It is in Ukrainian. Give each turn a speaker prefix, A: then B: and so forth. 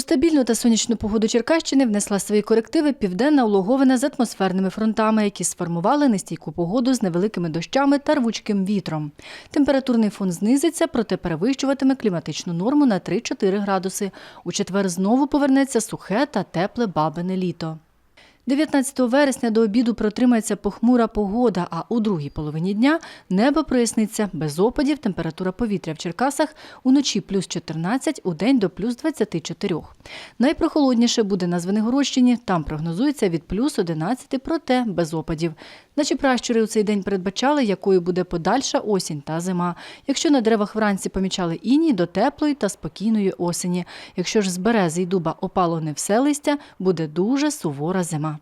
A: стабільну та сонячну погоду Черкащини внесла свої корективи південна улоговина з атмосферними фронтами, які сформували нестійку погоду з невеликими дощами та рвучким вітром. Температурний фон знизиться, проте перевищуватиме кліматичну норму на 3-4 градуси. У четвер знову повернеться сухе та тепле бабине літо. 19 вересня до обіду протримається похмура погода, а у другій половині дня небо проясниться без опадів, температура повітря в Черкасах уночі плюс 14, у день до плюс 24. Найпрохолодніше буде на Звенигородщині, там прогнозується від плюс 11, проте без опадів. Наші пращури у цей день передбачали, якою буде подальша осінь та зима. Якщо на деревах вранці помічали іній до теплої та спокійної осені. Якщо ж з берези й дуба опало не все листя, буде дуже сувора зима.